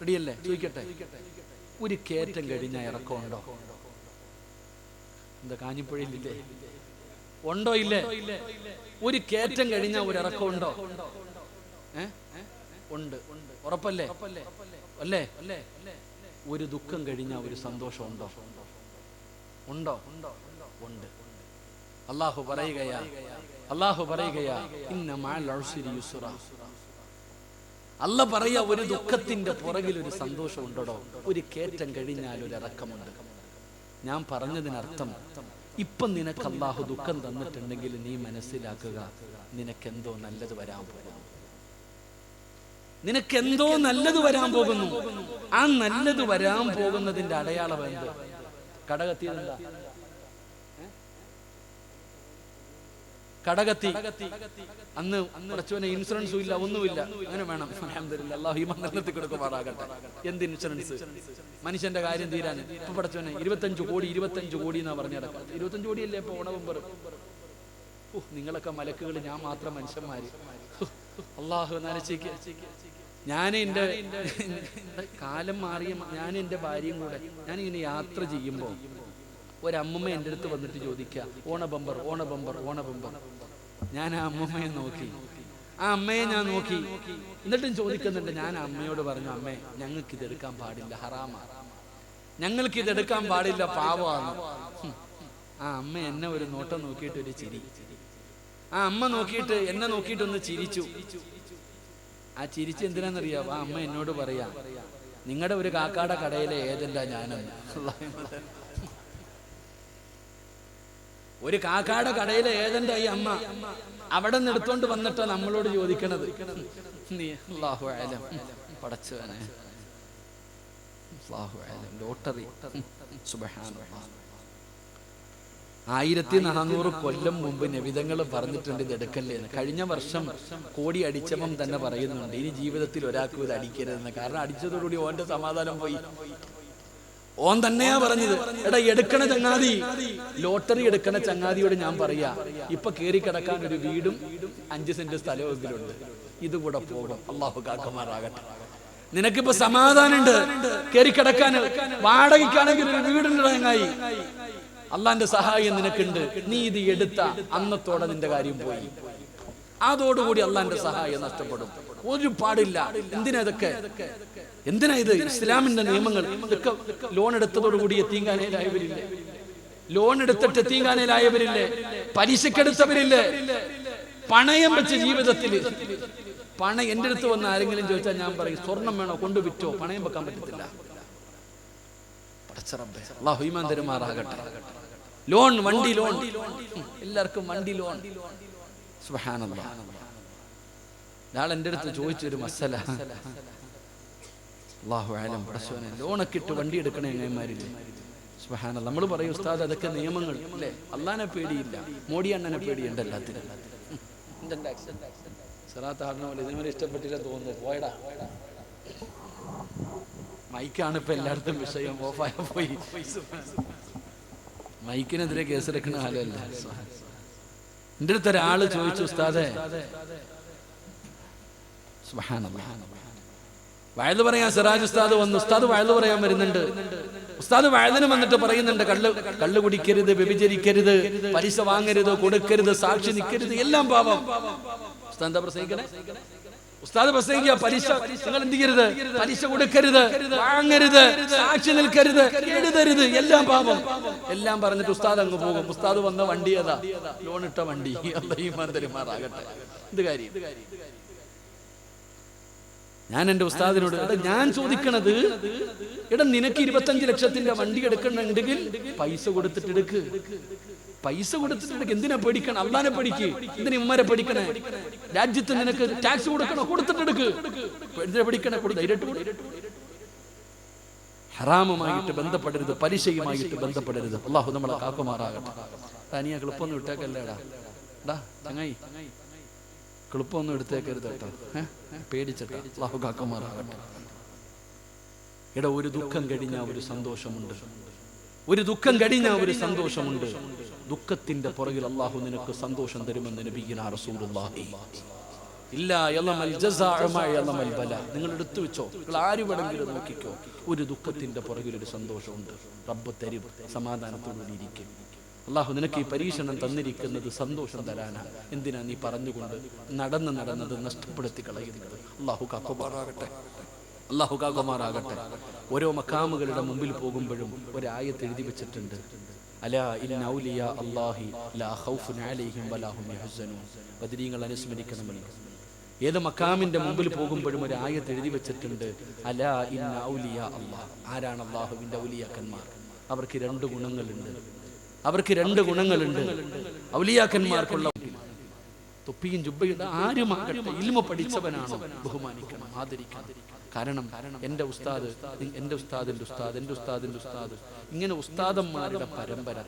റെഡിയല്ലേ? ചോദിക്കട്ടെ. ഒരു കയറ്റം കഴിഞ്ഞ ഇറക്കമുണ്ടോ? എന്താ കാഞ്ഞിപ്പുഴയിലില്ലേ? ഉണ്ടോ ഇല്ലേ? ഒരു കയറ്റം കഴിഞ്ഞ ഒരു ഇറക്കം ഉണ്ടോ ഉണ്ട്. ഉറപ്പല്ലേ? അല്ലേ? ഒരു ദുഃഖം കഴിഞ്ഞ ഒരു സന്തോഷം ഉണ്ടോ? ഉണ്ടോ. ഉണ്ട് അള്ളാഹു പറയുകയാ അള്ളാഹു പറയുകയാ ഇന്ന യുസ്റ. അല്ല പറയാ ഒരു ദുഃഖത്തിന്റെ പുറകിൽ ഒരു സന്തോഷം ഉണ്ടോ ഒരു കേറ്റം കഴിഞ്ഞാൽ ഒരു ഇറക്കമുണ്ട്. ഞാൻ പറഞ്ഞതിനർത്ഥം ഇപ്പം നിനക്ക് അള്ളാഹു ദുഃഖം തന്നിട്ടുണ്ടെങ്കിൽ നീ മനസ്സിലാക്കുക നിനക്കെന്തോ നല്ലത് വരാൻ പോകുന്നു. നിനക്കെന്തോ നല്ലത് വരാൻ പോകുന്നു. ആ നല്ലത് വരാൻ പോകുന്നതിന്റെ അടയാളം എന്ത്? കടകത്തിയതെന്താ? കടകത്തി. അന്ന് കുറച്ചുവനെ ഇൻഷുറൻസും ഇല്ല ഒന്നുമില്ല. അങ്ങനെ വേണം. അല്ലാഹു ഈമാൻ നിലനിർത്തി കൊടുക്കുമാറാകട്ടെ. എന്ത് ഇൻഷുറൻസ് മനുഷ്യന്റെ കാര്യം തീരാൻ. ഇപ്പൊ പഠിച്ചവനെ ഇരുപത്തഞ്ച് കോടി ഇരുപത്തഞ്ച് കോടി എന്നാ പറഞ്ഞു ഇരുപത്തഞ്ചു കോടിയല്ലേ ഇപ്പൊ ഓണവമ്പർ നിങ്ങളൊക്കെ മലക്കുകൾ ഞാൻ മാത്രം മനുഷ്യന്മാര്. അള്ളാഹു നനച്ചേക്ക് ഞാൻ എന്റെ കാലം മാറിയ ഞാൻ എന്റെ ഭാര്യയും കൂടെ ഞാൻ ഞാനിങ്ങനെ യാത്ര ചെയ്യുമ്പോൾ ഒരമ്മമ്മ എന്റെ അടുത്ത് വന്നിട്ട് ചോദിക്കുക ഓണ ബമ്പർ ഓണ ബമ്പർ ഓണ ബമ്പർ. ഞാൻ ആ അമ്മയെ നോക്കി. ആ അമ്മയെ ഞാൻ നോക്കി. എന്നിട്ടും ചോദിക്കുന്നുണ്ട് ഞാൻ അമ്മയോട് പറഞ്ഞു അമ്മേ ഞങ്ങൾക്ക് ഇതെടുക്കാൻ പാടില്ല ഹറാമ ഞങ്ങൾക്ക് ഇതെടുക്കാൻ പാടില്ല പാവമാണ്. ആ അമ്മ എന്നെ ഒരു നോട്ടം നോക്കിയിട്ട് ഒരു ചിരി. ആ അമ്മ നോക്കിയിട്ട് എന്നെ നോക്കിയിട്ട് ഒന്ന് ചിരിച്ചു. ആ ചിരിച്ച് എന്തിനാന്നറിയാം ആ അമ്മ എന്നോട് പറയാ നിങ്ങളുടെ ഒരു കാക്കാടെ കടയിലെ ഏജന്റാ ഞാനെന്ന്. ഒരു കാക്കാടെ കടയിലെ ഏതെന്റെ ഈ അമ്മ അവിടെ നിന്ന് എടുത്തോണ്ട് വന്നിട്ടാ നമ്മളോട് ചോദിക്കണത്. നീ ലോട്ടറി. ആയിരത്തി നാനൂറ് കൊല്ലം മുമ്പ് നബിതങ്ങൾ പറഞ്ഞിട്ടുണ്ട് ഇത് എടുക്കല്ലേ എന്ന്. കഴിഞ്ഞ വർഷം കോടി അടിച്ചപ്പം തന്നെ പറയുന്നുണ്ട് ഇനി ജീവിതത്തിൽ ഒരാൾക്കും ഇത് അടിക്കരുതെന്ന്. കാരണം അടിച്ചതോടുകൂടി ഓന്റെ സമാധാനം പോയി. ഓൻ തന്നെയാ പറഞ്ഞത്. എടാ എടുക്കണ ചങ്ങാതി. ലോട്ടറി എടുക്കണ ചങ്ങാതിയോട് ഞാൻ പറയാ ഇപ്പൊ കേറി കിടക്കാൻ ഒരു വീടും അഞ്ച് സെന്റ് സ്ഥലമെങ്കിലുണ്ട് ഇതുകൂടെ പോകും. അള്ളാഹു കാക്കമാറാകട്ടെ. നിനക്കിപ്പോ സമാധാനമുണ്ട്. കേറി കിടക്കാൻ വാടകയ്ക്കാണെങ്കിൽ ഒരു വീടുണ്ട് ചങ്ങായി. അള്ളാന്റെ സഹായം നിനക്കുണ്ട്. നീ ഇത് എടുത്ത. അന്നത്തോടെ നിന്റെ കാര്യം പോയി. അതോടുകൂടി അള്ളാന്റെ സഹായം നഷ്ടപ്പെടും. ഒരു പാടില്ല എന്തിനാ ഇതൊക്കെ? എന്തിനാ ഇത്? ഇസ്ലാമിന്റെ നിയമങ്ങൾ. ഇതൊക്കെ ലോൺ എടുത്തതോടുകൂടി എത്തിയങ്കാനേലായവരില്ലേ? ലോൺ എടുത്തിട്ട് എത്തിയങ്കാനേലായവരില്ലേ? പലിശക്കെടുത്തവരില്ലേ? പണയം വെച്ച ജീവിതത്തിൽ പണ എന്റെ അടുത്ത് വന്ന ആരെങ്കിലും ചോദിച്ചാൽ ഞാൻ പറയും സ്വർണം വേണോ? കൊണ്ട് വിറ്റോ? പണയം വെക്കാൻ പറ്റത്തില്ല. ഈമാൻ തരുമാറാകട്ടെ. ലോൺ വണ്ടി ലോൺ എല്ലാവർക്കും വണ്ടി ലോൺ ഒരാൾ എന്റെ അടുത്ത് ചോദിച്ചൊരു മസല. അള്ളാഹു ആലം പടച്ചോനെ ലോണൊക്കെ വണ്ടി എടുക്കണേ എങ്ങന്മാരില്ലേ സുഹാന നമ്മൾ പറയും ഉസ്താദ് അതൊക്കെ നിയമങ്ങൾ. അല്ലേ? അള്ളാനെ പേടിയില്ല. മോഡി അണ്ണനെ പേടിയുണ്ട് എല്ലാത്തിനും. സിറാത്ത് ആടണ പോലെ ഇതിനെ ഇഷ്ടപ്പെട്ടില്ല തോന്നുന്നു. പോയടാ. മൈക്കാണ് ഇപ്പൊ എല്ലായിടത്തും വിഷയം. ഓഫായ പോയി. മൈക്കിനെതിരെ കേസെടുക്കുന്ന ആളല്ല? എന്റെ അടുത്ത് ഒരാൾ ചോദിച്ചു ഉസ്താദെ. സുബ്ഹാനല്ലാഹ്. വയൽ പറയാൻ സിറാജ് ഉസ്താദ് വന്നു. ഉസ്താദ് വയൽ പറയാൻ വരുന്നുണ്ട്. ഉസ്താദ് വയലിന് വന്നിട്ട് പറയുന്നുണ്ട് കള്ള് കള്ള് കുടിക്കരുത് വ്യഭിചരിക്കരുത് പലിശ വാങ്ങരുത് കൊടുക്കരുത് സാക്ഷി നിൽക്കരുത് എല്ലാം പാപം. ഉസ്താദ് എന്താ പ്രസംഗിക്കണേ? ഉസ്താദ് പ്രസംഗിക്കുക പലിശ നിങ്ങൾ എന്ത് ചെയ്യരുത്? പലിശ കൊടുക്കരുത് വാങ്ങരുത് സാക്ഷി നിൽക്കരുത് എഴുതരുത് എല്ലാം പാപം. എല്ലാം പറഞ്ഞിട്ട് ഉസ്താദ് അങ്ങ് പോകും. ഉസ്താദ് വന്ന വണ്ടി ഏതാ? ലോൺ ഇട്ട വണ്ടി. അല്ലയും തരുമാറാകട്ടെ ഇത് കാര്യം. ഞാൻ എന്റെ ഉസ്താദിനോട് അത് ഞാൻ ചോദിക്കണത് എടാ നിനക്ക് ഇരുപത്തഞ്ച് ലക്ഷത്തിന്റെ വണ്ടി എടുക്കണമെങ്കിൽ പൈസ കൊടുത്തിട്ട് എടുക്ക്. പൈസ കൊടുത്തിട്ട് എടുക്ക്. എന്തിനാ പേടിക്കണം? അള്ളാനെ പഠിക്ക് എന്തിനാ ഉമ്മരെ പഠിക്കണേ രാജ്യത്ത് നിനക്ക് ടാക്സ് കൊടുക്കണോ? കൊടുത്തിട്ട് എടുക്ക്. എന്തിനാ പഠിക്കണേ ധൈര്യമായിട്ട്. ഹറാമുമായിട്ട് ബന്ധപ്പെടരുത് പലിശയുമായിട്ട് ബന്ധപ്പെടരുത്. അള്ളാഹു നമ്മളെ കാക്കുമാറാകട്ടെ. തനിയാ എളുപ്പമൊന്നും ഇട്ടേക്കല്ലേടാ ഡാ ചങ്ങായി. എളുപ്പമൊന്നും എടുത്തേക്കരുത് കേട്ടോ. ഏഹ്? കാക്കുമാറാകട്ടെ. എടാ ഒരു ദുഃഖം കഴിഞ്ഞ ഒരു സന്തോഷമുണ്ട്. ഒരു ദുഃഖം കഴിഞ്ഞ ഒരു സന്തോഷമുണ്ട്. ദുഃഖത്തിന്റെ പുറകിൽ അള്ളാഹു നിനക്ക് സന്തോഷം തരുമെന്ന് നബിഗിന റസൂലുള്ളാഹി. ഇല്ല ബല. നിങ്ങൾ എടുത്തു വെച്ചോ. നിങ്ങൾ ആര് വേണമെങ്കിലും നോക്കിക്കോ. ഒരു ദുഃഖത്തിന്റെ പുറകിൽ ഒരു സന്തോഷമുണ്ട്. റബ്ബ് തരും. സമാധാനത്തോടുകൂടി ഇരിക്കും. അള്ളാഹു നിനക്ക് ഈ പരീക്ഷണം തന്നിരിക്കുന്നത് സന്തോഷം തരാനാ. എന്തിനാ നീ പറഞ്ഞുകൊണ്ട് നടന്ന് നടന്നത് നഷ്ടപ്പെടുത്തി കളയുന്നത്? അള്ളാഹു കാക്കുമാറാകട്ടെ. അള്ളാഹു കാക്കുമാറാകട്ടെ. ഓരോ മക്കാമുകളുടെ മുമ്പിൽ പോകുമ്പോഴും ഒരായത്ത് എഴുതി വെച്ചിട്ടുണ്ട്. ബദരീങ്ങൾ അനുസ്മരിക്കണമല്ലോ. ഏത് മക്കാമിന്റെ മുമ്പിൽ പോകുമ്പോഴും ഒരു ആയത്ത് എഴുതി വെച്ചിട്ടുണ്ട്. അലാ ഇന്ന ഔലിയ അല്ലാഹ്. ആരാണ് അള്ളാഹുവിന്റെ ഔലിയാക്കന്മാർ? അവർക്ക് രണ്ട് ഗുണങ്ങളുണ്ട്. അവർക്ക് രണ്ട് ഗുണങ്ങളുണ്ട്. ഔലിയാക്കന്മാർക്കുള്ള തൊപ്പിയും ജുബയും ആരുമാകട്ടെ ഇൽമ പഠിച്ചവനാണോ ബഹുമാനിക്കണം ആദരിക്കണം. കാരണം എന്റെ ഉസ്താദ് എന്റെ ഉസ്താദിന്റെ ഉസ്താദ് എന്റെ ഉസ്താദിന്റെ ഉസ്താദ്. ഇങ്ങനെ ഉസ്താദന്മാരുടെ പരമ്പര.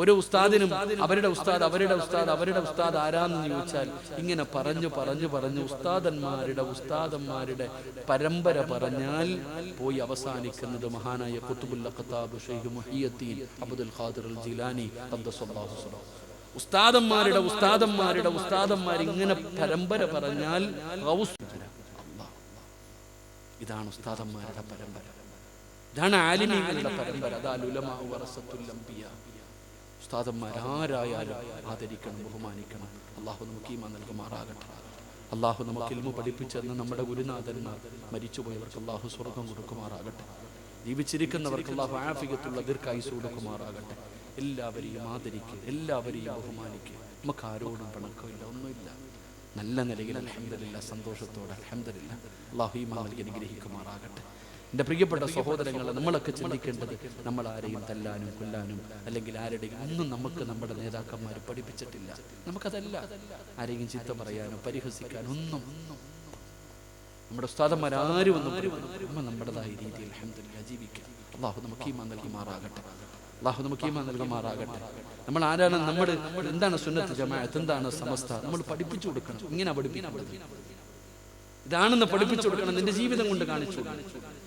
ഓരോ ഉസ്താദിനും അവരുടെ ഉസ്താദ് അവരുടെ ഉസ്താദ് അവരുടെ ഉസ്താദ് ആരാന്ന് ചോദിച്ചാൽ ഇങ്ങനെ പറഞ്ഞു പറഞ്ഞു പറഞ്ഞു ഉസ്താദന്മാരുടെ ഉസ്താദന്മാരുടെ പരമ്പര പറഞ്ഞാൽ പോയി അവസാനിക്കുന്നത് മഹാനായ Qutbul Khattab Sheikh Muhiyuddin Abdul Qadir Jilani ഉസ്താദന്മാരുടെ ഉസ്താദന്മാരുടെ ഉസ്താദന്മാർ ഇങ്ങനെ പരമ്പര പറഞ്ഞാൽ. ഇതാണ് ഉസ്താദന്മാരുടെ പരമ്പര. ഇതാണ് ആലിമീങ്ങളുടെ പരമ്പര. അതാ ലുലമാ വറസത്തുൽ അംബിയ. ഉസ്താദന്മാർ ആരായാലും ആദരിക്കണം ബഹുമാനിക്കണം. അള്ളാഹു നമുക്ക് ഈമ നൽകുമാറാകട്ടെ. അള്ളാഹു നമുക്ക് ഇൽമു പഠിപ്പിച്ചെന്ന് നമ്മുടെ ഗുരുനാഥന്മാർ മരിച്ചുപോയവർക്ക് അള്ളാഹു സ്വർഗം കൊടുക്കുമാറാകട്ടെ. ജീവിച്ചിരിക്കുന്നവർക്ക് അള്ളാഹു ആഫികത്തുള്ള ദീർഘായുസ് കൊടുക്കുമാറാകട്ടെ. എല്ലാവരെയും ആദരിക്കുക എല്ലാവരെയും ബഹുമാനിക്കുക നമുക്ക് ആരോടും പിണക്കമില്ല ഒന്നുമില്ല. നല്ല നിലയിൽ അലഹമില്ല സന്തോഷത്തോടെ അലഹമില്ല അള്ളാഹു ഈമ നൽകി അനുഗ്രഹിക്കുമാറാകട്ടെ. എന്റെ പ്രിയപ്പെട്ട സഹോദരങ്ങളെ നമ്മളൊക്കെ ചിന്തിക്കേണ്ടത് നമ്മൾ ആരെയും തല്ലാനും കൊല്ലാനും അല്ലെങ്കിൽ ആരുടെയും ഒന്നും നമുക്ക് നമ്മുടെ നേതാക്കന്മാർ പഠിപ്പിച്ചിട്ടില്ല. നമുക്കതല്ല. ആരെയും ചീത്ത പറയാനോ പരിഹസിക്കാനോ ഒന്നും നമ്മുടെ ഉസ്താദന്മാരാരും ഒന്നും പരിപാടി നമ്മൾ നമ്മുടേതായ രീതിയിൽ ജീവിക്കാം. അള്ളാഹു നമുക്ക് ഈമാ നൽകുമാറാകട്ടെ അള്ളാഹു നമുക്ക് ഈമാ നൽകുമാറാകട്ടെ നമ്മൾ ആരാണ്? നമ്മൾ എന്താണ് സുന്നത്ത് ജമാഅത്ത്? എന്താണ് സമസ്ത? നമ്മൾ പഠിപ്പിച്ചു കൊടുക്കണം. ഇങ്ങനെ പഠിപ്പിക്കണം ഇതാണെന്ന് പഠിപ്പിച്ചു കൊടുക്കണം നിന്റെ ജീവിതം കൊണ്ട് കാണിച്ചു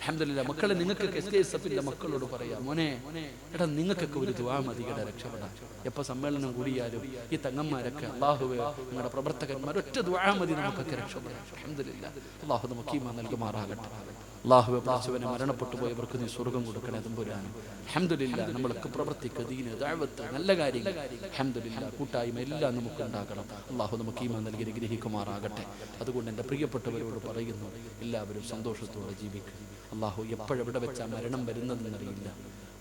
അഹമ്മദില്ല മക്കളെ നിങ്ങൾക്ക് മക്കളോട് പറയാം മോനെ എടാ നിങ്ങൾക്കൊക്കെ ഒരു ദുവാ മതി കേടാ രക്ഷപ്പെടാൻ. എപ്പോ സമ്മേളനം കൂടിയാലും ഈ തങ്ങന്മാരൊക്കെ അള്ളാഹുവേ നിങ്ങളുടെ പ്രവർത്തകന്മാർ ഒറ്റ ദുവാ മതി നമുക്കൊക്കെ രക്ഷപ്പെടാം അഹമ്മദില്ല അള്ളാഹു നമുക്ക് ഈമാ നൽകുമാറാകട്ടെ. അള്ളാഹുവെ അള്ളാഹുവിനെ മരണപ്പെട്ടു പോയവർക്ക് നീ സ്വർഗം കൊടുക്കണേ തമ്പുരാനും അഹമ്മദില്ല നമ്മളൊക്കെ പ്രവർത്തിക്കുക ദീന് ദാഴ്വത്ത് നല്ല കാര്യങ്ങൾ. അഹമ്മദില്ല കൂട്ടായ്മ എല്ലാം നമുക്ക് ഉണ്ടാകണം. അള്ളാഹു നമുക്ക് ഈമാ നൽകി ഗ്രഹിക്കുമാറാകട്ടെ അതുകൊണ്ട് എന്റെ പ്രിയപ്പെട്ടവരോട് പറയുന്നു എല്ലാവരും സന്തോഷത്തോടെ ജീവിക്കും. അള്ളാഹു എപ്പോഴെവിടെ വെച്ചാൽ മരണം വരുന്നതെന്നറിയില്ല.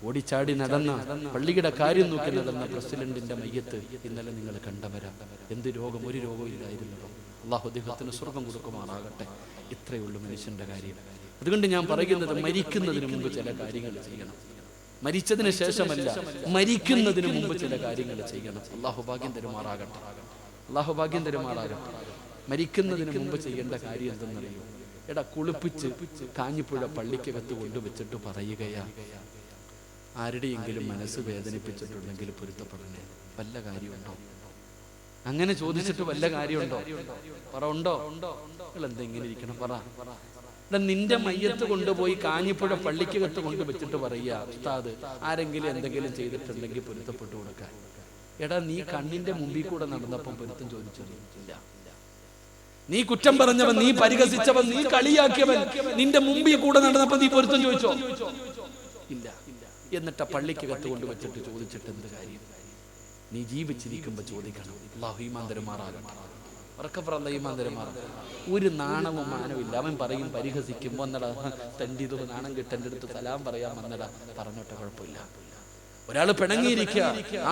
ഓടിച്ചാടി നടന്ന പള്ളിയുടെ കാര്യം നോക്കി നടന്ന പ്രസിഡന്റിന്റെ മയ്യത്ത് ഇന്നലെ നിങ്ങൾ കണ്ടവരാ. എന്ത് രോഗം ഒരു രോഗവും ഇല്ലായിരുന്നല്ലോ. അള്ളാഹു അദ്ദേഹത്തിന് സ്വർഗം കൊടുക്കുമാറാകട്ടെ. ഇത്രയുള്ളൂ മനുഷ്യന്റെ കാര്യം. അതുകൊണ്ട് ഞാൻ പറയുന്നത് മരിക്കുന്നതിന് മുമ്പ് ചില കാര്യങ്ങൾ ചെയ്യണം. മരിച്ചതിന് ശേഷമല്ല മരിക്കുന്നതിന് മുമ്പ് ചില കാര്യങ്ങൾ ചെയ്യണം. അള്ളാഹു ഭാഗ്യം തരുമാറാകട്ടെ. അള്ളാഹു ഭാഗ്യം തരുമാറാകട്ടെ. മരിക്കുന്നതിന് മുമ്പ് ചെയ്യേണ്ട കാര്യം എന്തെന്നറിയോ? എടാ കുളിപ്പിച്ച് കാഞ്ഞിപ്പുഴ പള്ളിക്കകത്ത് കൊണ്ടുവച്ചിട്ട് പറയുകയാ. ആരുടെയെങ്കിലും മനസ്സ് വേദനിപ്പിച്ചിട്ടുണ്ടെങ്കിൽ പൊരുത്തപ്പെടണേ. വല്ല കാര്യമുണ്ടോ? അങ്ങനെ ചോദിച്ചിട്ട് വല്ല കാര്യമുണ്ടോ? പറ ഉണ്ടോ? നിങ്ങൾ എന്തെങ്കിലും ഇരിക്കണം പറ. എടാ നിന്റെ മയ്യത്ത് കൊണ്ടുപോയി കാഞ്ഞിപ്പുഴ പള്ളിക്കകത്ത് കൊണ്ട് വെച്ചിട്ട് പറയുക ഉസ്താദ് ആരെങ്കിലും എന്തെങ്കിലും ചെയ്തിട്ടുണ്ടെങ്കിൽ പൊരുത്തപ്പെട്ടു കൊടുക്കാൻ. എടാ നീ കണ്ണിന്റെ മുമ്പിൽ കൂടെ നടന്നപ്പം പൊരുത്തം ചോദിച്ചു നീ കുറ്റം പറഞ്ഞവൻ നീ പരിഹസിച്ചവൻ നീ കളിയാക്കിയവൻ നിന്റെ മുമ്പിൽ കൂടെ നടന്നപ്പോ നീ പൊരുത്തം ചോദിച്ചോ? ഇല്ല. എന്നിട്ട് പള്ളിക്ക് പള്ളിക്കകത്ത് കൊണ്ട് വെച്ചിട്ട് ചോദിച്ചിട്ട് എന്ത് കാര്യം? നീ ജീവിച്ചിരിക്കുമ്പോ ചോദിക്കണം. അള്ളാഹു ഉറക്കപ്പുറല്ല ഈമാന്തരമാറ ഒരു നാണവും മാനവും ഇല്ല അവൻ പറയും പരിഹസിക്കും വന്നടാ തന്റെ നാണം കിട്ടന്റെ അടുത്ത് സലാം പറയാൻ വന്നടാ പറഞ്ഞോട്ടെ കുഴപ്പമില്ല. ഒരാൾ പിണങ്ങിയിരിക്കുക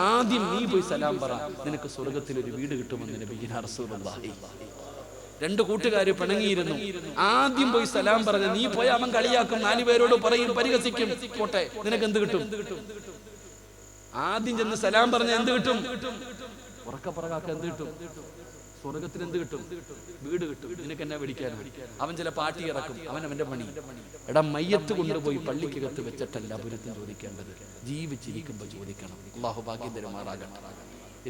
ആദ്യം നീ പോയി സലാം പറ. നിനക്ക് സ്വർഗത്തിൽ ഒരു വീട് കിട്ടുമെന്ന് നബിയിന റസൂലുള്ളാഹി. രണ്ട് കൂട്ടുകാര് പിണങ്ങിയിരുന്നു. ആദ്യം പോയി സലാം പറഞ്ഞ നീ പോയി അവൻ കളിയാക്കും. നാലു പേരോട് പറയും പരിഹസിക്കും. പോട്ടെ നിനക്ക് എന്ത് കിട്ടും? ആദ്യം ചെന്ന് സലാം പറഞ്ഞ എന്ത് കിട്ടും? ഉറക്കപ്പുറകാക്ക എന്ത് കിട്ടും? സ്വർഗത്തിന് എന്ത് കിട്ടും? വീട് കിട്ടും. നിനക്ക് എന്നെ വിളിക്കാൻ അവൻ ചില പാട്ടി ഇറക്കും. അവൻ അവന്റെ പണി. എടാ മയ്യത്ത് കൊണ്ടുപോയി പള്ളിക്കകത്ത് വെച്ചിട്ടല്ല പുരത്തിന് ചോദിക്കേണ്ടത്. ജീവിച്ചിരിക്കുമ്പോൾ ചോദിക്കണം. അള്ളാഹു ഭാഗ്യം തരുമാറാകണം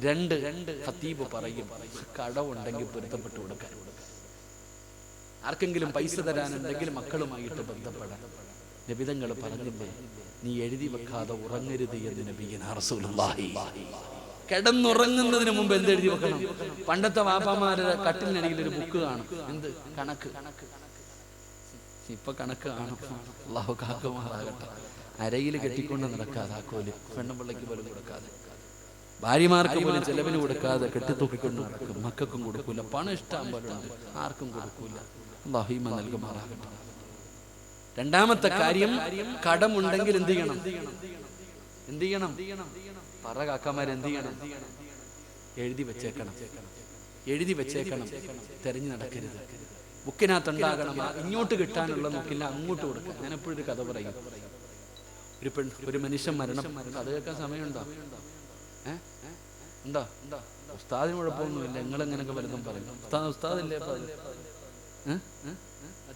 രണ്ട് രണ്ട് ഹത്തീബ് പറയും കടവുണ്ടെങ്കിൽ പൊരുത്തപ്പെട്ട് കൊടുക്കാൻ. ആർക്കെങ്കിലും പൈസ തരാനുണ്ടെങ്കിൽ മക്കളുമായിട്ട് ബന്ധപ്പെടാൻ. നബിതങ്ങൾ പറഞ്ഞില്ലേ നീ എഴുതി വെക്കാതെ ഉറങ്ങരുത് എന്ന് നബിയൻ റസൂലുള്ളാഹി. കിടന്നുറങ്ങുന്നതിന് മുമ്പ് എന്ത് എഴുതി വെക്കണം? പണ്ടത്തെ വാപ്പാമാരുടെ കട്ടിലിനടിയിൽ ഒരു ബുക്ക് കാണും. എന്ത്? കണക്ക്. ഇപ്പൊ കണക്ക് കാണും. അള്ളാഹു കാക്കുമാറാകട്ടെ. അരയിൽ കെട്ടിക്കൊണ്ട് നടക്കാതെ ആക്കോൽ പെണ്ണുപിള്ളയ്ക്ക് പോലും കൊടുക്കാതെ. ഭാര്യമാർക്ക് പോലും ചെലവിന് കൊടുക്കാതെ കെട്ടിത്തൂക്കിക്കൊണ്ട് നടക്കും. മക്കൾക്കും കൊടുക്കൂല. പണം ഇഷ്ടം പോലെ ആർക്കും കൊടുക്കൂല. അള്ളാഹിമ നൽകുമാറാകട്ടെ. രണ്ടാമത്തെ കാര്യം കടമുണ്ടെങ്കിൽ എന്ത് ചെയ്യണം? എന്ത് ചെയ്യണം? പറ കാക്കാമാരെന്ത് ചെയ്യണം? എഴുതി വെച്ചേക്കണം. എഴുതി വെച്ചേക്കണം. തെരഞ്ഞു നടക്കരുത്. ബുക്കിനകത്തുണ്ടാകണം. ഇങ്ങോട്ട് കിട്ടാനുള്ള നോക്കില്ല അങ്ങോട്ട് കൊടുക്കണം ഞാൻ എപ്പോഴും ഒരു കഥ പറയും. ഒരു പെൺ ഒരു മനുഷ്യൻ മരണം. അത് കേൾക്കാൻ സമയമുണ്ടോ? ഏഹ് എന്താ ഉസ്താദിന് കുഴപ്പമൊന്നുമില്ല. നിങ്ങൾ എങ്ങനെയൊക്കെ വലുതും പറയും. ഉസ്താദ് ഉസ്താദില്ലേ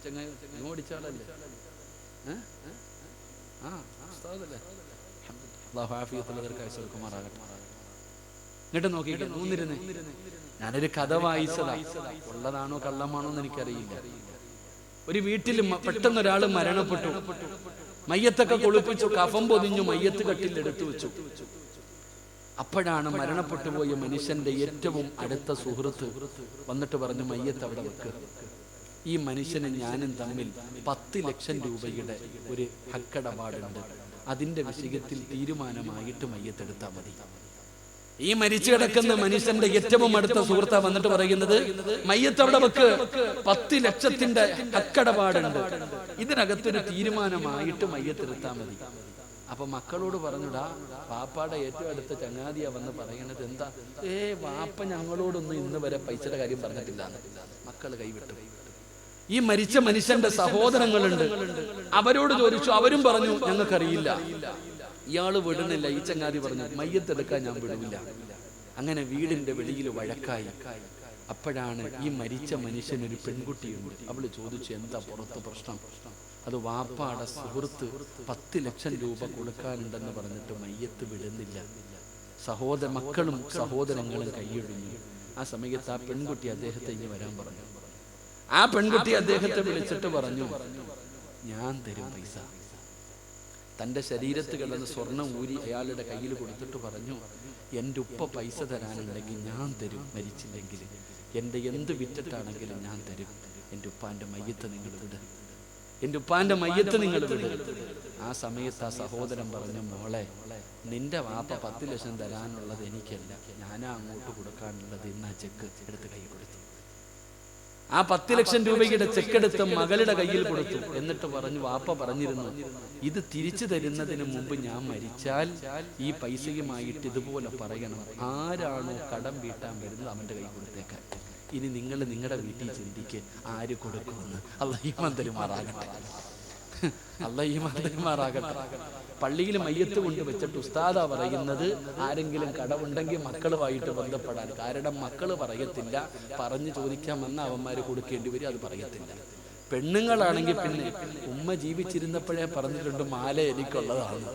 ചങ്ങായി ഓടിച്ചാളല്ലേ? ആ ഉസ്താദല്ലേ? അള്ളാഹു കൊടുക്കുമാറാകട്ടെ ഇങ്ങോട്ട് നോക്കിയിട്ട് മൂന്നിരുന്ന്. ഞാനൊരു കഥ വായിച്ചതാ. ഉള്ളതാണോ കള്ളമാണോ എന്ന് എനിക്കറിയില്ല. ഒരു വീട്ടിൽ പെട്ടെന്ന് ഒരാൾ മരണപ്പെട്ടു. മയ്യത്തൊക്കെ കുളിപ്പിച്ചു കഫം പൊതിഞ്ഞു മയ്യത്ത് കെട്ടിൽ എടുത്തു വെച്ചു. അപ്പോഴാണ് മരണപ്പെട്ടു പോയ മനുഷ്യന്റെ ഏറ്റവും അടുത്ത സുഹൃത്ത് വന്നിട്ട് പറഞ്ഞു മയ്യത്ത് അവിടെ വെക്കുക ഈ മനുഷ്യനും ഞാനും തമ്മിൽ പത്ത് ലക്ഷം രൂപയുടെ ഒരു ഹക്കടപാടുണ്ട്. അതിന്റെ വിഷയത്തിൽ തീരുമാനമായിട്ട് മയ്യത്തെടുത്താൽ മതി. ഈ മരിച്ചു കിടക്കുന്ന മനുഷ്യന്റെ ഏറ്റവും അടുത്ത സുഹൃത്ത വന്നിട്ട് പറയുന്നത് മയ്യത്ത് അവിടെ വെക്ക് പത്ത് ലക്ഷത്തിന്റെ അക്കടപാടുണ്ട്. ഇതിനകത്തൊരു തീരുമാനമായിട്ട് മയ്യത്തെടുത്താൽ മതി. അപ്പൊ മക്കളോട് പറഞ്ഞുടാ പാപ്പാടെ ഏറ്റവും അടുത്ത ചങ്ങാതിയാ വന്ന് പറയണത് എന്താ? ഏ വാപ്പ ഞങ്ങളോടൊന്നും ഇന്ന് വരെ പൈസയുടെ കാര്യം പറഞ്ഞിട്ടില്ല മക്കൾ കൈവിട്ടു. ഈ മരിച്ച മനുഷ്യന്റെ സഹോദരങ്ങളുണ്ട്. അവരോട് ചോദിച്ചു അവരും പറഞ്ഞു ഞങ്ങൾക്കറിയില്ല. ഇയാൾ വിടുന്നില്ല ഈ ചങ്ങാതി പറഞ്ഞു മയ്യത്തെടുക്കാൻ ഞാൻ വിടില്ല. അങ്ങനെ വീടിന്റെ വെളിയിൽ വഴക്കായി. അപ്പോഴാണ് ഈ മരിച്ച മനുഷ്യൻ ഒരു പെൺകുട്ടിയുണ്ട്. അവൾ ചോദിച്ചു എന്താ പുറത്ത് പ്രശ്നം? അത് വാപ്പാടെ സുഹൃത്ത് പത്ത് ലക്ഷം രൂപ കൊടുക്കാനുണ്ടെന്ന് പറഞ്ഞിട്ട് മയ്യത്ത് വിടുന്നില്ല. സഹോദര മക്കളും സഹോദരങ്ങളും കൈയൊഴിഞ്ഞു. ആ സമയത്ത് ആ പെൺകുട്ടി അദ്ദേഹത്തെ ഇനി വരാൻ പറഞ്ഞു. ആ പെൺകുട്ടി അദ്ദേഹത്തെ വിളിച്ചിട്ട് പറഞ്ഞു ഞാൻ തരും പൈസ. തന്റെ ശരീരത്ത് കിടന്ന് സ്വർണം ഊരി അയാളുടെ കയ്യിൽ കൊടുത്തിട്ട് പറഞ്ഞു എന്റെ ഉപ്പ പൈസ തരാനുണ്ടെങ്കിൽ ഞാൻ തരും മരിച്ചില്ലെങ്കിൽ. എന്റെ എന്ത് വിറ്റിട്ടാണെങ്കിലും ഞാൻ തരും. എന്റെ ഉപ്പാന്റെ മയ്യത്ത് നിങ്ങൾ വിട്. എന്റെ ഉപ്പാന്റെ മയ്യത്ത് നിങ്ങൾ വിട്. ആ സമയത്ത് ആ സഹോദരൻ പറഞ്ഞു മോളെ നിന്റെ വാപ്പ പത്ത് ലക്ഷം തരാനുള്ളത് എനിക്കല്ല. ഞാനാ അങ്ങോട്ട് കൊടുക്കാനുള്ളത് ഇന്ന് ചെക്ക് എടുത്ത് കൈ ആ പത്ത് ലക്ഷം രൂപയുടെ ചെക്കെടുത്ത് മകളുടെ കയ്യിൽ കൊടുത്തു. എന്നിട്ട് പറഞ്ഞു വാപ്പ പറഞ്ഞിരുന്നു ഇത് തിരിച്ചു തരുന്നതിന് മുമ്പ് ഞാൻ മരിച്ചാൽ ഈ പൈസയുമായിട്ട് ഇതുപോലെ പറയണം. ആരാണോ കടം വീട്ടാൻ വരുന്നത് അവന്റെ കൈ കൊടുത്തേക്കാൻ. ഇനി നിങ്ങൾ നിങ്ങളുടെ വീട്ടിൽ ചിന്തിക്ക് ആര് കൊടുക്കുമെന്ന്. അല്ല ഈ മന്ത്രിമാറാകട്ടെ അല്ല ഈ പള്ളിയിൽ മയ്യത്ത് കൊണ്ട് വെച്ചിട്ട് ഉസ്താദ പറയുന്നത് ആരെങ്കിലും കടമുണ്ടെങ്കിൽ മക്കളുമായിട്ട് ബന്ധപ്പെടാൻ. കാരണം മക്കൾ പറയത്തില്ല. പറഞ്ഞു ചോദിക്കാൻ വന്ന അവന്മാര് കൊടുക്കേണ്ടി വരും അത് പറയത്തില്ല. പെണ്ണുങ്ങളാണെങ്കിൽ പിന്നെ ഉമ്മ ജീവിച്ചിരുന്നപ്പോഴേ പറഞ്ഞിട്ടുണ്ട് മാല എനിക്കുള്ളതാണ്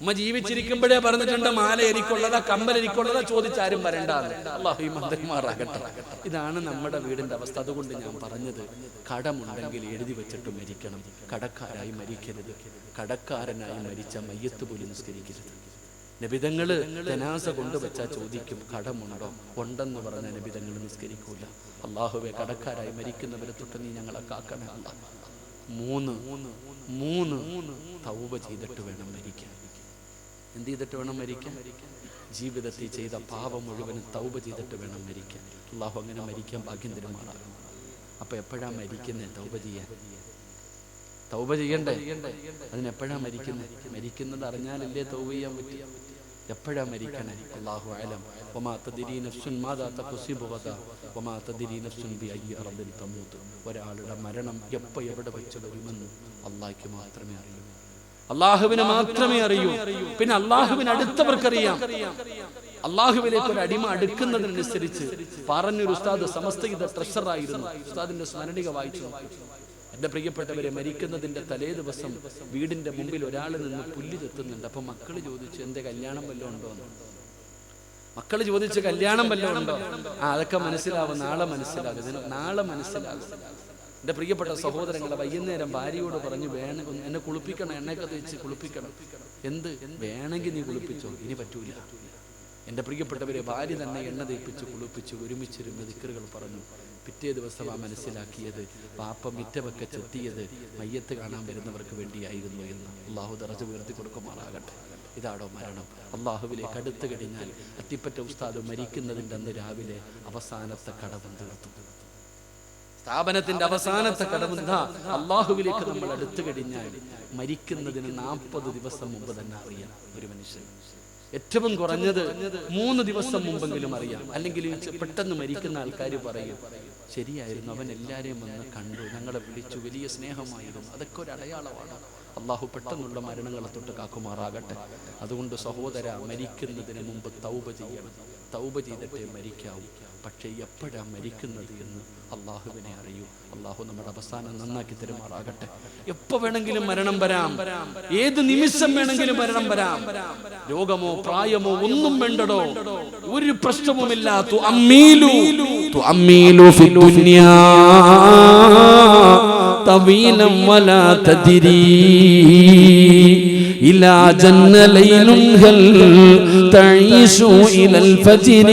ഉമ്മ ജീവിച്ചിരിക്കുമ്പോഴേ പറഞ്ഞിട്ടുണ്ട് മാല എനിക്കുള്ളതാ കമ്പൽ എനിക്കുള്ളതാ ചോദിച്ചാരും വരണ്ടാന്ന്. അള്ളാഹു മന്ത്രിമാറാകട്ടെ ഇതാണ് നമ്മുടെ വീടിന്റെ അവസ്ഥ. അതുകൊണ്ട് ഞാൻ പറഞ്ഞത് കടമുണ്ടെങ്കിൽ എഴുതി വെച്ചിട്ട് മരിക്കണം. കടക്കാരായി മരിക്കരുത്. കടക്കാരനായി മരിച്ച മയ്യത്ത് പോലും നിസ്കരിക്കരുത്. നബിതങ്ങൾ ജനാസ കൊണ്ടുവച്ചാൽ ചോദിക്കും കടമുണ്ടോ? ഉണ്ടെന്ന് പറഞ്ഞ നബിതങ്ങൾ നിസ്കരിക്കൂല. അള്ളാഹുവെ കടക്കാരായി മരിക്കുന്നവരെ തൊട്ട് നീ ഞങ്ങളെ കാക്കണേ അല്ല മൂന്ന് മൂന്ന് തൗവ ചെയ്തിട്ട് വേണം മരിക്കാൻ. എന്ത് ചെയ്തിട്ട് വേണം മരിക്കാൻ? ജീവിതത്തിൽ ചെയ്ത പാപം മുഴുവനും തൗബ ചെയ്തിട്ട് വേണം മരിക്കാൻ. അള്ളാഹു അങ്ങനെ മരിക്കാൻ ഭാഗ്യം തരുമാറാകും അപ്പൊ എപ്പോഴാ മരിക്കുന്നത് തൗബ ചെയ്യാൻ? തൗബ ചെയ്യണ്ടേ? അതിനെപ്പോഴാ മരിക്കുന്നത് മരിക്കുന്നത് അറിഞ്ഞാലല്ലേ തൗബ ചെയ്യാൻ പറ്റിയ എപ്പോഴാ മരിക്കണേ? അള്ളാഹു ആലം ഒമാ തദിരി നഫ്സുൻ മാതാത്ത ഗദാ ഒമാ തദിരി നഫ്സുൻ ബി അയ്യ അറബിൻ തമൂത്ത് ഒരാളുടെ മരണം എപ്പോൾ എവിടെ വെച്ച് വരുമെന്ന് അള്ളാഹ്ക്ക് മാത്രമേ അറിയൂ. അള്ളാഹുവിന് മാത്രമേ അറിയൂ. പിന്നെ അള്ളാഹുവിന് അടുത്തവർക്കറിയാം. അള്ളാഹുവിലേക്ക് ഒരു അടിമ അടുക്കുന്നതിനനുസരിച്ച് പറഞ്ഞൊരു ഉസ്താദ് സമസ്തയുടെ ട്രഷറായിരുന്നു ഉസ്താദിന്റെ സ്മരണിക വായിച്ചു. എന്റെ പ്രിയപ്പെട്ടവരെ മരിക്കുന്നതിന്റെ തലേ ദിവസം വീടിന്റെ മുമ്പിൽ ഒരാൾ നിന്ന് പുല്ലി ചെത്തുന്നുണ്ട് അപ്പൊ മക്കൾ ചോദിച്ചു എന്റെ കല്യാണം വല്ലതും ഉണ്ടോ? മക്കൾ ചോദിച്ചു കല്യാണം വല്ലതും ഉണ്ടോ? ആ അതൊക്കെ മനസ്സിലാവും. നാളെ മനസ്സിലാകും. നാളെ മനസ്സിലാകും. എന്റെ പ്രിയപ്പെട്ട സഹോദരങ്ങളെ വൈകുന്നേരം ഭാര്യയോട് പറഞ്ഞു വേണം എന്നെ കുളിപ്പിക്കണം എണ്ണയൊക്കെ തേച്ച് കുളിപ്പിക്കണം. എന്ത്? വേണമെങ്കിൽ നീ കുളിപ്പിച്ചോ? ഇനി പറ്റൂല. എന്റെ പ്രിയപ്പെട്ടവരെ ഭാര്യ തന്നെ എണ്ണ തേപ്പിച്ച് കുളിപ്പിച്ച് ഒരുമിച്ചിരുന്ന് ദിക്കറുകൾ പറഞ്ഞു. പിറ്റേ ദിവസം ആ മനസ്സിലാക്കിയത് പാപ്പ മിറ്റമൊക്കെ ചെത്തിയത് മയ്യത്ത് കാണാൻ വരുന്നവർക്ക് വേണ്ടിയായിരുന്നു എന്ന്. അള്ളാഹു ദറജ ഉയർത്തി കൊടുക്കുമാറാകട്ടെ. ഇതാണോ മരണം? അള്ളാഹുവിലേക്ക് കടുത്തു കഴിഞ്ഞാൽ അത്തിപ്പറ്റ ഉസ്താദ് മരിക്കുന്നതിന്റെ അന്ന് രാവിലെ അവസാനത്തെ കടവും തീർത്തു. സ്ഥാപനത്തിന്റെ അവസാനത്തെ കടമുണ്ട അള്ളാഹുവിലേക്ക് നമ്മൾ അടുത്തു കഴിഞ്ഞാൽ മരിക്കുന്നതിന് നാൽപ്പത് ദിവസം മുമ്പ് തന്നെ അറിയാം ഒരു മനുഷ്യൻ. ഏറ്റവും കുറഞ്ഞത് മൂന്ന് ദിവസം മുമ്പെങ്കിലും അറിയാം. അല്ലെങ്കിൽ പെട്ടെന്ന് മരിക്കുന്ന ആൾക്കാർ പറയും ശരിയായിരുന്നു അവൻ എല്ലാരെയും വന്ന് കണ്ടു ഞങ്ങളെ വിളിച്ചു വലിയ സ്നേഹമായിരുന്നു അതൊക്കെ ഒരു അടയാളമാണ്. അള്ളാഹു പെട്ടെന്നുള്ള മരണങ്ങളെ തൊട്ട് കാക്കുമാറാകട്ടെ. അതുകൊണ്ട് സഹോദര മരിക്കുന്നതിന് മുമ്പ് തൗബ ചെയ്യണം. തൗബ ചെയ്തിട്ടേ മരിക്കാവൂ. പക്ഷേ എപ്പോഴാ മരിക്കുന്നത് എന്ന് അള്ളാഹുവിനെ അറിയൂ അള്ളാഹു നമ്മുടെ അവസാനം നന്നാക്കി തരുമാറാകട്ടെ എപ്പോ വേണമെങ്കിലും മരണം വരാം ഏത് നിമിഷം വേണമെങ്കിലും മരണം വരാം രോഗമോ പ്രായമോ ഒന്നും വേണ്ടടോ ഒരു പ്രശ്നവുമില്ല തു അമ്മീലു തു അമ്മീലു ഫി ദുനിയാ طويلا ولا تدري إلى جن ليل هل تعيش إلى الفجر؟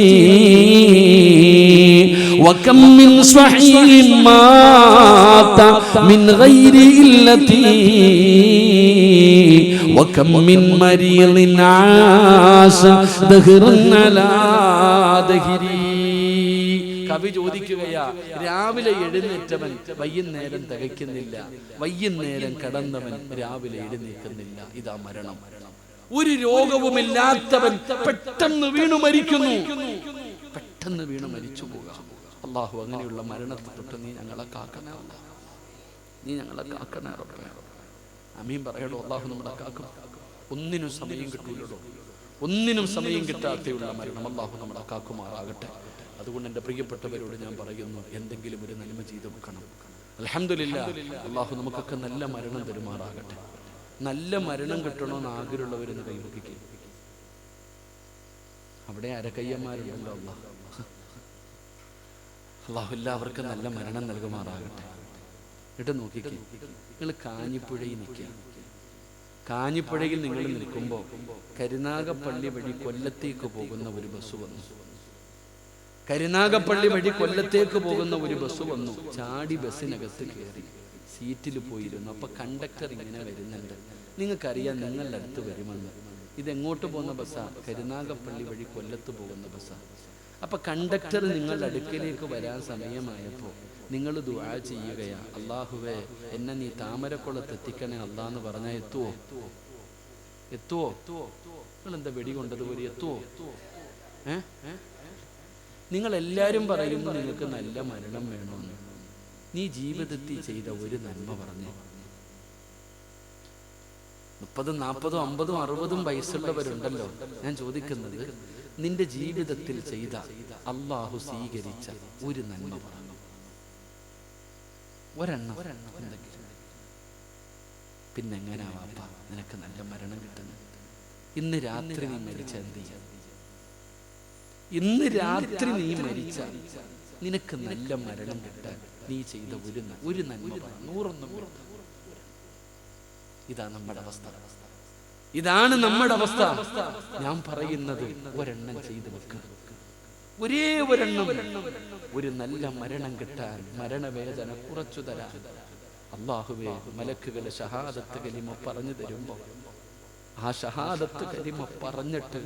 وكم من صحيح مات من غير إلتي وكم من مريض عاش دهرا على دهري കവി ചോദിക്കുകയാ രാവിലെ എഴുന്നേറ്റവൻ വൈകുന്നേരം തികയ്ക്കുന്നില്ല വൈകുന്നേരം കടന്നവൻ രാവിലെ എഴുന്നേൽക്കുന്നില്ല. ഇതാ മരണം. ഒരു രോഗവുമില്ലാത്തവൻ പെട്ടെന്ന് വീണു മരിക്കുന്നു. പെട്ടെന്ന് വീണു മരിച്ചു പോകാം. അള്ളാഹു അങ്ങനെയുള്ള മരണത്തെ തൊട്ട് നീ ഞങ്ങളെ കാക്കണേ. നീ ഞങ്ങളെ കാക്കണേ അമീൻ പറയടോ അള്ളാഹു നമ്മളെ കാക്കും. ഒന്നിനും സമയം കിട്ടൂലോ ഒന്നിനും സമയം കിട്ടാത്തയുള്ള മരണം അള്ളാഹു നമ്മളെ കാക്കുമാറാകട്ടെ. അതുകൊണ്ട് എന്റെ പ്രിയപ്പെട്ടവരോട് ഞാൻ പറയുന്നു എന്തെങ്കിലും ഒരു നന്മ ചെയ്തു വെക്കണം. അലഹമില്ല അള്ളാഹു നമുക്കൊക്കെ നല്ല മരണം തരുമാറാകട്ടെ. നല്ല മരണം കിട്ടണമെന്ന് ആഗ്രഹമുള്ളവരെന്ന് കൈവക്കിക്കുക അവിടെ അരക്കയ്യന്മാരുണ്ടല്ലോ അള്ളാഹ് അള്ളാഹു എല്ലാവർക്കും നല്ല മരണം നൽകുമാറാകട്ടെ. എന്നിട്ട് നോക്കിക്കേ നിങ്ങൾ കാഞ്ഞിപ്പുഴയിൽ നിൽക്കുക. കാഞ്ഞിപ്പുഴയിൽ നിങ്ങൾ നിൽക്കുമ്പോൾ കരുനാഗപ്പള്ളി വഴി കൊല്ലത്തേക്ക് പോകുന്ന ഒരു ബസ് വന്നു. കരുനാഗപ്പള്ളി വഴി കൊല്ലത്തേക്ക് പോകുന്ന ഒരു ബസ് വന്നു. ചാടി ബസ്സിനകത്ത് കയറി സീറ്റിൽ പോയിരുന്നു. അപ്പൊ കണ്ടക്ടർ ഇങ്ങനെ വരുന്നുണ്ട്. നിങ്ങൾക്കറിയാം നിങ്ങളുടെ അടുത്ത് വരുമെന്ന്. ഇതെങ്ങോട്ട് പോകുന്ന ബസ്സാ? കരുനാഗപ്പള്ളി വഴി കൊല്ലത്ത് പോകുന്ന ബസ്സാ. അപ്പൊ കണ്ടക്ടർ നിങ്ങളുടെ അടുക്കിലേക്ക് വരാൻ സമയമായപ്പോ നിങ്ങൾ ദുആ ചെയ്യുകയാ. അള്ളാഹുവേ എന്നെ നീ താമരക്കുളത്ത് എത്തിക്കണേ അള്ളാന്ന് പറഞ്ഞാൽ എത്തുവോ? എത്തുവോ? നിങ്ങൾ എന്താ വെടി കൊണ്ടതുപോലെ എത്തുവോ? ഏ? നിങ്ങൾ എല്ലാവരും പറയുന്നു നിങ്ങൾക്ക് നല്ല മരണം വേണമെന്ന് നീ ജീവിതത്തിൽ ചെയ്ത ഒരു നന്മ പറഞ്ഞു. മുപ്പതും നാൽപ്പതും അമ്പതും അറുപതും വയസ്സുള്ളവരുണ്ടല്ലോ. ഞാൻ ചോദിക്കുന്നത് നിന്റെ ജീവിതത്തിൽ ചെയ്ത അള്ളാഹു സ്വീകരിച്ച ഒരു നന്മ പറഞ്ഞു. ഒരെണ്ണം എന്തെങ്കിലും. പിന്നെ എങ്ങനാ വാപ്പ നിനക്ക് നല്ല മരണം കിട്ടുന്നത്? ഇന്ന് രാത്രി നീ മരിച്ച എന്ത് ചെയ്യും? ഇന്ന് രാത്രി നീ മരിച്ച നിനക്ക് നല്ല മരണം കിട്ടാൻ നീ ചെയ്ത ഒരു ഒരു നന്മ. നൂറൊന്നും വേണ്ട. ഇതാ നമ്മുടെ അവസ്ഥ ഇതാണ് നമ്മുടെ അവസ്ഥ ഞാൻ പറയുന്നത് ഒരെണ്ണം ചെയ്തു വെക്കുക ഒരേ ഒരെണ്ണം ഒരു നല്ല മരണം കിട്ടാൻ മരണവേദന കുറച്ചു തരാൻ അള്ളാഹുവേ മലക്കുകളെ ഷഹാദത്ത് കലിമ പറഞ്ഞു തരുമ്പോ ആ ഷഹാദത്ത് കരിമ പറഞ്ഞിട്ട്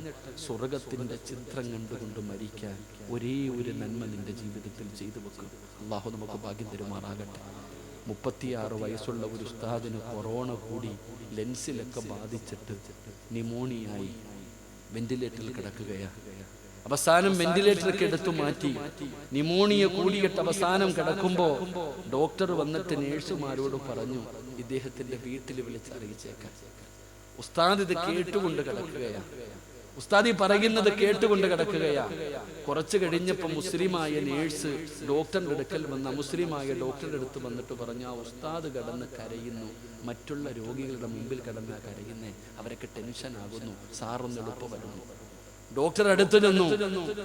സ്വർഗത്തിന്റെ ചിത്രം കണ്ടുകൊണ്ട് മരിക്കാൻ ഒരേ ഒരു നന്മ നിന്റെ ജീവിതത്തിൽ ചെയ്തു വെക്കും. അള്ളാഹു നമുക്ക് ഭാഗ്യം തരുമാറാകട്ടെ. മുപ്പത്തിയാറ് വയസ്സുള്ള ഒരു ഉസ്താദിന് കൊറോണ കൂടി ലെൻസിലൊക്കെ ബാധിച്ചിട്ട് നിമോണിയായി വെന്റിലേറ്ററിൽ കിടക്കുകയാണ് അവസാനം വെന്റിലേറ്ററൊക്കെ എടുത്തു മാറ്റി. നിമോണിയ കൂടിയിട്ട് അവസാനം കിടക്കുമ്പോ ഡോക്ടർ വന്നിട്ട് നേഴ്സുമാരോട് പറഞ്ഞു ഇദ്ദേഹത്തിന്റെ വീട്ടിൽ വിളിച്ച് അറിയിച്ചേക്കാൻ ഉസ്താദ് ഇത് കേട്ടുകൊണ്ട് കിടക്കുകയാണ്. ഉസ്താദി പറയുന്നത് കേട്ടുകൊണ്ട് കിടക്കുകയാ കുറച്ചു കഴിഞ്ഞപ്പോൾ മുസ്ലിമായ നേഴ്സ് ഡോക്ടറിന്റെ അടുക്കൽ വന്ന മുസ്ലിമായ ഡോക്ടറുടെ അടുത്ത് വന്നിട്ട് പറഞ്ഞു ആ ഉസ്താദ് കടന്ന് കരയുന്നു. മറ്റുള്ള രോഗികളുടെ മുമ്പിൽ കടന്ന് കരയുന്നേ. അവരൊക്കെ ടെൻഷൻ ആകുന്നു. സാറൊന്ന് എളുപ്പം വരുന്നു. ഡോക്ടർ അടുത്ത് നിന്നു.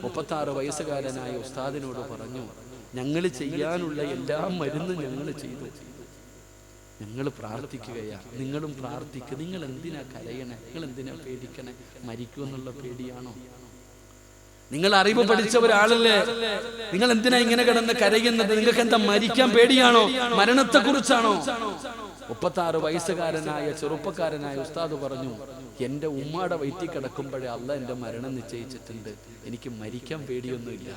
മുപ്പത്തി ആറ് വയസ്സുകാരനായ ഉസ്താദിനോട് പറഞ്ഞു ഞങ്ങൾ ചെയ്യാനുള്ള എല്ലാ മരുന്നും ഞങ്ങൾ ചെയ്തു. ഞങ്ങൾ പ്രാർത്ഥിക്കുകയാണ് നിങ്ങളും പ്രാർത്ഥിക്കുക നിങ്ങൾ എന്തിനാ കരയണേ? നിങ്ങൾ എന്തിനാ പേടിക്കണേ? മരിക്കുമെന്നുള്ള പേടിയാണോ? നിങ്ങൾ അറിവ് പഠിച്ച ഒരാളല്ലേ നിങ്ങൾ എന്തിനാ ഇങ്ങനെ കിടന്ന് കരയുന്നത്? നിങ്ങൾക്ക് എന്താ മരിക്കാൻ പേടിയാണോ? മരണത്തെ കുറിച്ചാണോ മുപ്പത്താറ് വയസ്സുകാരനായ ചെറുപ്പക്കാരനായ ഉസ്താദ് പറഞ്ഞു എന്റെ ഉമ്മയുടെ വയറ്റിൽ കിടക്കുമ്പോഴേ അല്ല എന്റെ മരണം നിശ്ചയിച്ചിട്ടുണ്ട്. എനിക്ക് മരിക്കാൻ പേടിയൊന്നുമില്ല.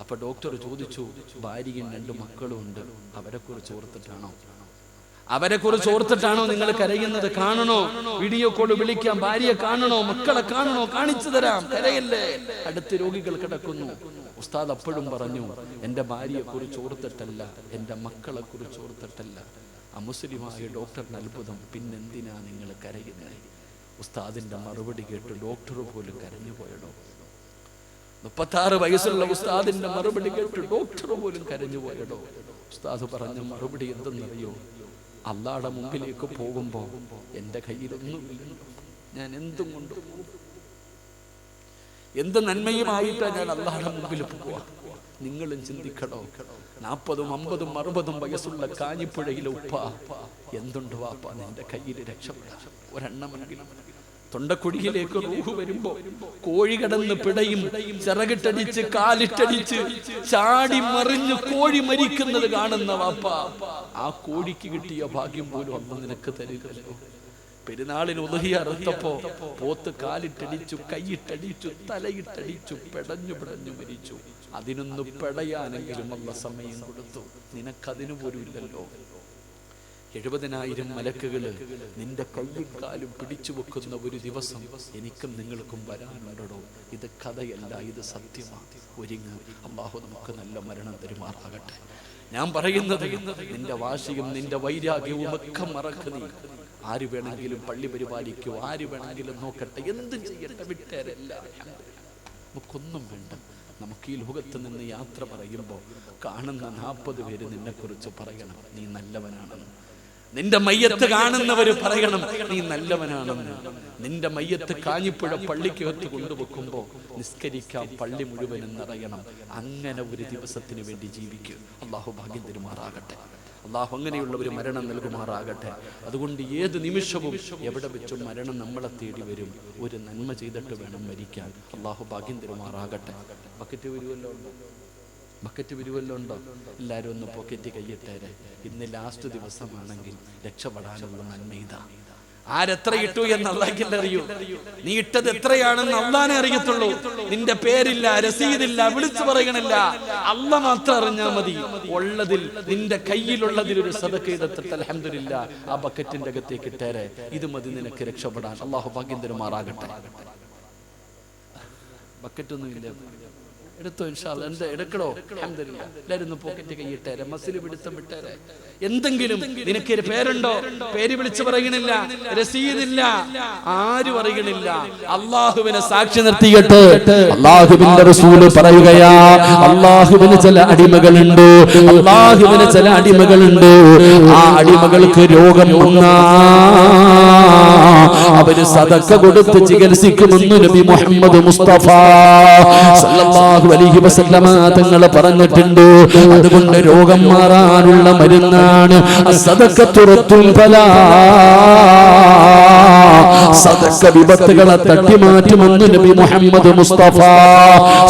അപ്പൊ ഡോക്ടർ ചോദിച്ചു ഭാര്യയും രണ്ട് മക്കളും ഉണ്ട്. അവരെ കുറിച്ച് ഓർത്തിട്ടാണോ? അവരെ കുറിച്ച് ഓർത്തിട്ടാണോ നിങ്ങൾ കരയുന്നത്? കാണണോ? വീഡിയോ കോൾ വിളിക്കാം ഭാര്യയെ കാണണോ മക്കളെ കാണണോ കാണിച്ചു തരാം. കരയല്ലേ? അടുത്ത് രോഗികൾ കിടക്കുന്നു. ഉസ്താദ് അപ്പോഴും പറഞ്ഞു എന്റെ ഭാര്യയെ കുറിച്ച് ഓർത്തിട്ടല്ല എന്റെ മക്കളെ കുറിച്ച് ഓർത്തിട്ടല്ല. അമുസ്ലിമായ ഡോക്ടറിന് അത്ഭുതം. പിന്നെന്തിനാ നിങ്ങൾ കരയുന്നത് ഉസ്താദിന്റെ മറുപടി കേട്ട് ഡോക്ടർ പോലും കരഞ്ഞു പോയടോ. മുപ്പത്താറ് വയസ്സുള്ള ഉസ്താദിന്റെ മറുപടി കേട്ട് ഡോക്ടർ പോലും കരഞ്ഞു പോയടോ. ഉസ്താദ് പറഞ്ഞ മറുപടി എന്തെന്നറിയോ? അള്ളാടെ മുമ്പിലേക്ക് പോകുമ്പോൾ എന്റെ കയ്യിലൊന്നുമില്ല ഞാൻ എന്തും കൊണ്ട് എന്ത് നന്മയുമായിട്ടാ ഞാൻ അള്ളാടെ മുമ്പിൽ പോവുക? നിങ്ങളും ചിന്തിക്കണോ? നാൽപ്പതും അമ്പതും അറുപതും വയസ്സുള്ള കാഞ്ഞിപ്പുഴയിലെ ഉപ്പ എന്തുണ്ട് വാപ്പ നിന്റെ കയ്യിൽ രക്ഷപ്പെടാം ഒരെണ്ണമെങ്കിലും തൊണ്ടക്കുഴിയിലേക്ക് റൂഹ് വരുമ്പോ കോഴി കടന്ന് പിടയും ചിറകിട്ടടിച്ച് കാലിട്ടടിച്ച് ചാടി മറിഞ്ഞ് കോഴി മരിക്കുന്നത് കാണുന്ന വാപ്പ. ആ കോഴിക്ക് കിട്ടിയ ഭാഗ്യം പോലും അന്ന് നിനക്ക് തരികല്ലോ പെരുന്നാളിന് ഉലഹി അറുത്തപ്പോ പോത്ത് കാലിട്ടടിച്ചു കൈയിട്ടടിച്ചു തലയിട്ടടിച്ചു പെടഞ്ഞു പെടഞ്ഞു മരിച്ചു. അതിനൊന്ന് പെടയാനെങ്കിലും അല്ല സമയം കൊടുത്തു. നിനക്കതിനു പോലും ഇല്ലല്ലോ എഴുപതിനായിരം മലക്കുകൾ നിന്റെ കയ്യും കാലും പിടിച്ചു വെക്കുന്ന ഒരു ദിവസം എനിക്കും നിങ്ങൾക്കും വരാനുണ്ടോ ഇത് കഥയല്ല ഇത് സത്യമാണ് ഒരുങ്ങ്. അള്ളാഹു നമുക്ക് നല്ല മരണം തരുമാറാകട്ടെ. ഞാൻ പറയുന്നത് നിന്റെ വാശിയും നിന്റെ വൈരാഗ്യവും ഒക്കെ മറക്കുന്നു ആര് വേണമെങ്കിലും പള്ളി പരിപാലിക്കോ ആര് വേണമെങ്കിലും നോക്കട്ടെ. എന്തും ചെയ്യട്ടെ വിട്ടേരല്ല. നമുക്കൊന്നും വേണ്ട. നമുക്ക് ഈ ലോകത്ത് നിന്ന് യാത്ര പറയുമ്പോൾ കാണുന്ന നാൽപ്പത് പേര് നിന്നെക്കുറിച്ച് പറയണം. നീ നല്ലവനാണെന്ന്. നിന്റെ മയ്യത്ത് കാണുന്നവർ പറയണം നീ നല്ലവനാണെന്ന്. നിന്റെ മയ്യത്ത് കാഞ്ഞിപ്പുഴ പള്ളിക്കകത്ത് കൊണ്ടുവെക്കുമ്പോൾ നിസ്കരിക്കാം പള്ളി മുഴുവനും നിറയണം. അങ്ങനെ ഒരു ദിവസത്തിന് വേണ്ടി ജീവിക്കൂ. അള്ളാഹു ഭാഗ്യം തരുമാറാകട്ടെ. അള്ളാഹു അങ്ങനെയുള്ള ഒരു മരണം നൽകുമാറാകട്ടെ. അതുകൊണ്ട് ഏത് നിമിഷവും എവിടെ വെച്ചും മരണം നമ്മളെ തേടി വരും ഒരു നന്മ ചെയ്തിട്ട് വേണം മരിക്കാൻ. അള്ളാഹു ഭാഗ്യം തരുമാറാകട്ടെ. ബക്കറ്റ് വരുമല്ലോ? ബക്കറ്റ് പിരിവല്ലുണ്ടോ എല്ലാവരും ഒന്ന് പോക്കറ്റ് കൈയിട്ടേരെ ഇന്ന് ലാസ്റ്റ് ദിവസമാണെങ്കിൽ രക്ഷപ്പെടാനുള്ള നന്മ ഇതാ. ആരെത്ര ഇട്ടു എന്ന് അറിയൂ. നീ ഇട്ടത് എത്രയാണെന്ന് അള്ളാനെ അറിയത്തുള്ളൂ. നിന്റെ പേരില്ല രസീതില്ല വിളിച്ചു പറയണില്ല. അല്ല മാത്രം അറിഞ്ഞാൽ മതി. ഉള്ളതിൽ നിന്റെ കയ്യിലുള്ളതിൽ ഒരു സദക്ക എടുത്തിട്ട് അലഹമില്ല ആ ബക്കറ്റിന്റെ അകത്തേക്ക് ഇട്ടേരെ. ഇത് മതി നിനക്ക് രക്ഷപ്പെടാൻ. അള്ളാഹു ഭാഗ്യം തരുമാറാകട്ടെ ബക്കറ്റൊന്നും ഇല്ല. എടുത്തോ ഇൻഷാൽ എന്താ എടുക്കണോ. എല്ലാവരും പോക്കറ്റ് കൈയിട്ടേരെ മസിൽ പിടുത്തം വിട്ടേരെ. എന്തെങ്കിലും നിനക്ക് ഒരു പേരുണ്ടോ? പേര് വിളിച്ചു പറയണില്ല രസീതില്ല ആരും അറിയണില്ല അള്ളാഹുവിനെ സാക്ഷി നിർത്തിയിട്ട് അള്ളാഹുവിന്റെ റസൂൽ പറയുകയാ അള്ളാഹുവിന് ചില അടിമകളുണ്ട് അള്ളാഹുവിന് ചില അടിമകളുണ്ട്. ആ അടിമകൾക്ക് രോഗം വന്നാ അവർ സദക്ക കൊടുത്ത് ചികിത്സിക്കുമെന്ന് നബി മുഹമ്മദ് മുസ്തഫ സല്ലല്ലാഹു അലൈഹി വസല്ലമ തങ്ങൾ പറഞ്ഞിട്ടുണ്ട്. അതുകൊണ്ട് രോഗം മാറാനുള്ള മരുന്നാണ് സദക്കത്തുറത്തും ഫലാ സദക്ക വിപത്തുകളെ തട്ടിമാറ്റുമെന്ന് നബി മുഹമ്മദ് മുസ്തഫ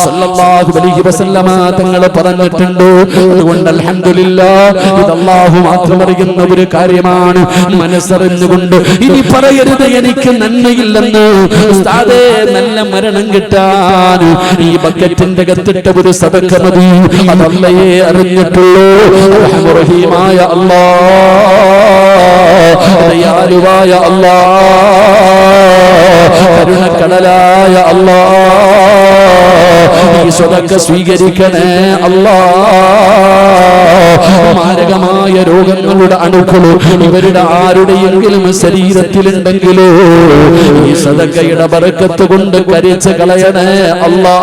സല്ലല്ലാഹു അലൈഹി വസല്ലമ തങ്ങൾ പറഞ്ഞിട്ടുണ്ട്. അതുകൊണ്ട് അൽഹംദുലില്ലാ ഇത് അല്ലാഹു മാത്രം അറിയുന്ന ഒരു കാര്യമാണ്. മനസ്സറിഞ്ഞുകൊണ്ട് ഇനി പറയരുത് എനിക്ക് നന്മയില്ലെന്ന്. ഉസ്താദേ നല്ല മരണം കിട്ടാൻ ഈ ബക്കറ്റിന്റെ കത്തിട്ട ഒരു സദക്ക മതി. അതല്ലയെ അറിഞ്ഞിട്ടുള്ളൂ. റഹീമായ അല്ലാ ദയാലുവായ അല്ലാ കരുണക്കടലായ അല്ലാ ഈ സ്വതക്ക സ്വീകരിക്കണേ അല്ലാ മാരകമായ രോഗങ്ങളുടെ അണുക്കളോ ഇവരുടെ ആരുടെയെങ്കിലും ശരീരത്തിലുണ്ടെങ്കിലോ ഈ സദക്കയുടെ പറക്കത്ത് കൊണ്ട് കരിച്ച് കളയണേ അല്ലാ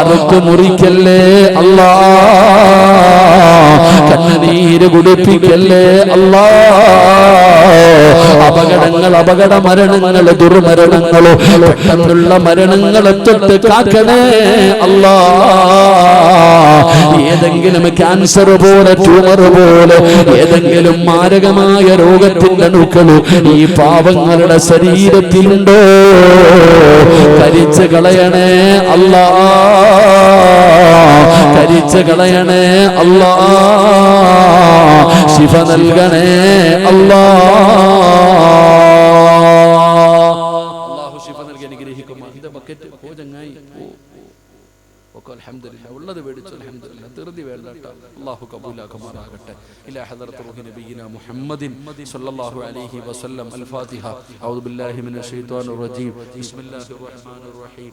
അറുക്ക് മുറിക്കല്ലേ അല്ലാ കണ്ണുനീര് കുടിപ്പിക്കല്ലേ? അല്ലാ. അപകടങ്ങൾ അപകട മരണങ്ങൾ ദുർമരണങ്ങൾ പെട്ടെന്നുള്ള മരണങ്ങളെ തൊട്ട് കാക്കണേ. അല്ലാ. ഏതെങ്കിലും ക്യാൻസർ പോലെ ട്യൂമർ പോലെ ഏതെങ്കിലും മാരകമായ രോഗത്തിന്റെ അണുക്കൾ ഈ പാവങ്ങളുടെ ശരീരത്തിലുണ്ടോ? കരിച്ച് കളയണേ. അല്ലാ. കരിച്ച് കളയണേ. അല്ലാ. ശിഫ നൽകണേ അല്ലാ അള്ളാഹു ശിഫ ഇലാ റൂഹി മുഹമ്മദിൻ അലൈഹി വസല്ലം. അൽ ഫാത്തിഹ ബില്ലാഹി റജീം. ബിസ്മില്ലാഹിർ റഹ്മാനിർ റഹീം.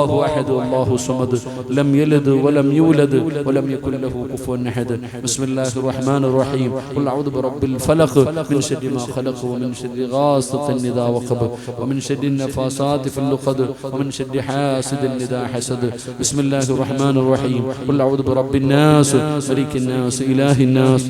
أحد الله الصمد لم يلد ولم يولد ولم يكن له كفوا أحد. بسم الله الرحمن الرحيم. قل أعوذ برب الفلق. من شر ما خلق ومن شر غاسق إذا وقب ومن شر النفاسات في اللقد ومن شر حاسد إذا حسد. بسم الله الرحمن الرحيم. قل أعوذ برب الناس ملك الناس إله الناس.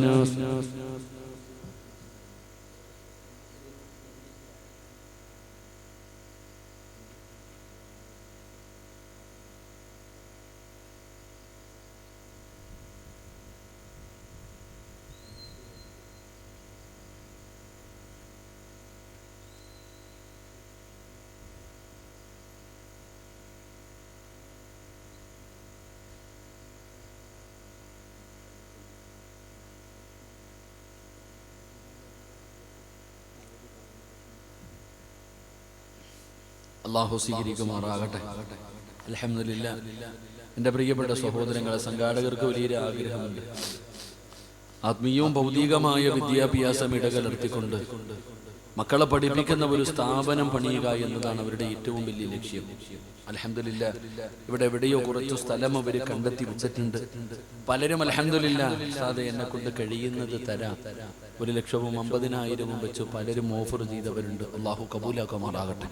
അള്ളാഹു സ്വീകരിക്കുമാറാകട്ടെ. അലഹമില്ല എന്റെ പ്രിയപ്പെട്ട സഹോദരങ്ങളെ സംഘാടകർക്ക് വലിയൊരു ആഗ്രഹമുണ്ട്. ആത്മീയവും ഭൗതികമായ വിദ്യാഭ്യാസം ഇടകലർത്തിക്കൊണ്ട് മക്കളെ പഠിപ്പിക്കുന്ന ഒരു സ്ഥാപനം പണിയുക എന്നതാണ് അവരുടെ ഏറ്റവും വലിയ ലക്ഷ്യം. അലഹമില്ല ഇവിടെ എവിടെയോ കുറച്ചു സ്ഥലം അവർ കണ്ടെത്തി വെച്ചിട്ടുണ്ട്. പലരും അലഹമില്ല സാധെ എന്നെ കൊണ്ട് കഴിയുന്നത് തരാം. ഒരു ലക്ഷവും അമ്പതിനായിരവും വെച്ച് പലരും ഓഫർ ചെയ്തവരുണ്ട്. അള്ളാഹു കബൂലാക്കുമാറാകട്ടെ.